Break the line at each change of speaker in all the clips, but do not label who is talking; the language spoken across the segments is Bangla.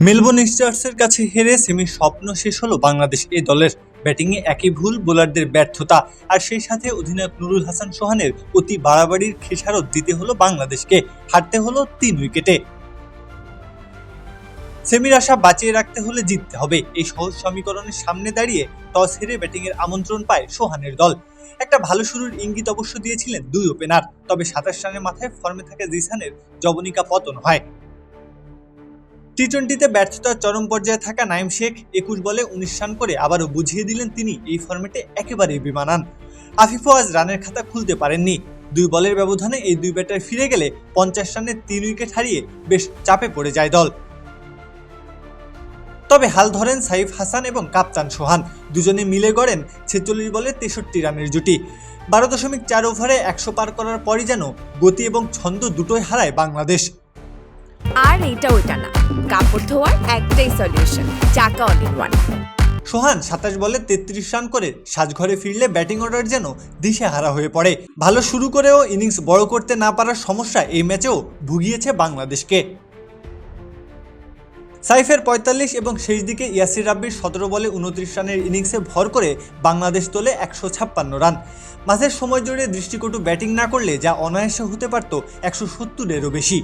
মেলবোর্ন স্টার্সের কাছে হেরে সেমির স্বপ্ন শেষ হলো বাংলাদেশ এই দলের। ব্যাটিংয়ে একই ভুল, বোলারদের ব্যর্থতা আর সেই সাথে অধিনায়ক নুরুল হাসান সোহানের অতি বাড়াবাড়ির খেসারত দিতে হলো বাংলাদেশকে, হারতে হলো তিন উইকেটে। সেমির আশা বাঁচিয়ে রাখতে হলে জিততে হবে। এই সহজ সমীকরণের সামনে দাঁড়িয়ে টস হেরে ব্যাটিংয়ের আমন্ত্রণ পায় সোহানের দল। একটা ভালো শুরুর ইঙ্গিত অবশ্য দিয়েছিলেন দুই ওপেনার, তবে সাতাশ রানের মাথায় ফর্মে থাকা জিসানের জবনিকা পতন হয়। টি টোয়েন্টিতে ব্যর্থতার চরম পর্যায়ে থাকা নাইম শেখ একুশ বলে উনিশ রান করে আবারও বুঝিয়ে দিলেন তিনি এই ফর্মেটে একেবারেই বিমানান। আফিফও আজ রানের খাতা খুলতে পারেননি। দুই বলের ব্যবধানে এই দুই ব্যাটার ফিরে গেলে পঞ্চাশ রানে তিন উইকেট হারিয়ে বেশ চাপে পড়ে যায় দল। তবে হাল ধরেন সাইফ হাসান এবং কাপ্তান সোহান। দুজনে মিলে গড়েন ছেচল্লিশ বলে তেষট্টি রানের জুটি। বারো দশমিক চার ওভারে একশো পার করার পরই যেন গতি এবং ছন্দ দুটোই হারায় বাংলাদেশ।
আর এটা ওইটা না। কাপড় ধোয়ার একটাই সলিউশন চাকা অল ইন ওয়ান
সোহান, সাতাশ বলে তেত্রিশ রান করে সাজঘরে ফিরলে ব্যাটিং অর্ডার যেন দিশে হারা হয়ে পড়ে। ভালো শুরু করেও ইনিংস বড় করতে না পারার সমস্যা এই ম্যাচেও ভুগিয়েছে বাংলাদেশকে। সাইফের পঁয়তাল্লিশ এবং শেষ দিকে ইয়াসির রাব্বির সতেরো বলে উনত্রিশ রানের ইনিংসে ভর করে বাংলাদেশ তোলে একশো ছাপ্পান্ন রান। মাঝের সময় জুড়ে দৃষ্টিকটু ব্যাটিং না করলে যা অনায়াসে হতে পারত একশো সত্তরেরও বেশি।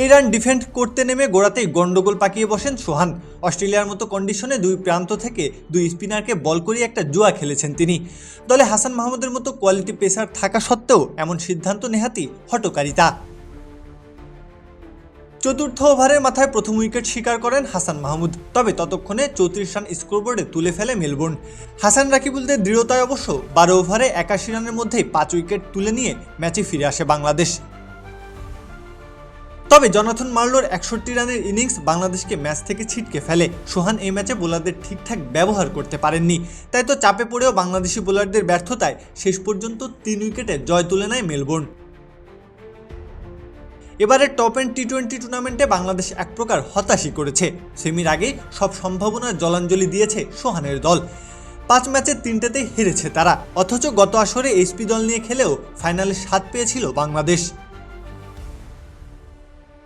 এই রান ডিফেন্ড করতে নেমে গোড়াতেই গন্ডগোল পাকিয়ে বসেন সোহান। অস্ট্রেলিয়ার মতো কন্ডিশনে দুই প্রান্ত থেকে দুই স্পিনারকে বল করিয়ে একটা জুয়া খেলেছেন তিনি। দলে হাসান মাহমুদের মতো কোয়ালিটি পেসার থাকা সত্ত্বেও এমন সিদ্ধান্ত নেহাতি হটকারিতা চতুর্থ ওভারের মাথায় প্রথম উইকেট শিকার করেন হাসান মাহমুদ, তবে ততক্ষণে চৌত্রিশ রান স্কোরবোর্ডে তুলে ফেলে মেলবোর্ন। হাসান রাকিবুলদের দৃঢ়তায় অবশ্য বারো ওভারে একাশি রানের মধ্যেই পাঁচ উইকেট তুলে নিয়ে ম্যাচে ফিরে আসে বাংলাদেশ। তবে জনাথন মার্লোর একষট্টি রানের ইনিংস বাংলাদেশকে ম্যাচ থেকে ছিটকে ফেলে। সোহান এই ম্যাচে বোলারদের ঠিকঠাক ব্যবহার করতে পারেননি। তাই তো চাপে পড়েও বাংলাদেশি বোলারদের ব্যর্থতায় শেষ পর্যন্ত তিন উইকেটে জয় তুলে নেয় মেলবোর্ন। এবারে টপ এন্ড টি টোয়েন্টি টুর্নামেন্টে বাংলাদেশ এক প্রকার হতাশই করেছে। সেমির আগে সব সম্ভাবনার জলাঞ্জলি দিয়েছে সোহানের দল। পাঁচ ম্যাচের তিনটাতেই হেরেছে তারা। অথচ গত আসরে এইচপি দল নিয়ে খেলেও ফাইনালে স্বাদ পেয়েছিল বাংলাদেশ।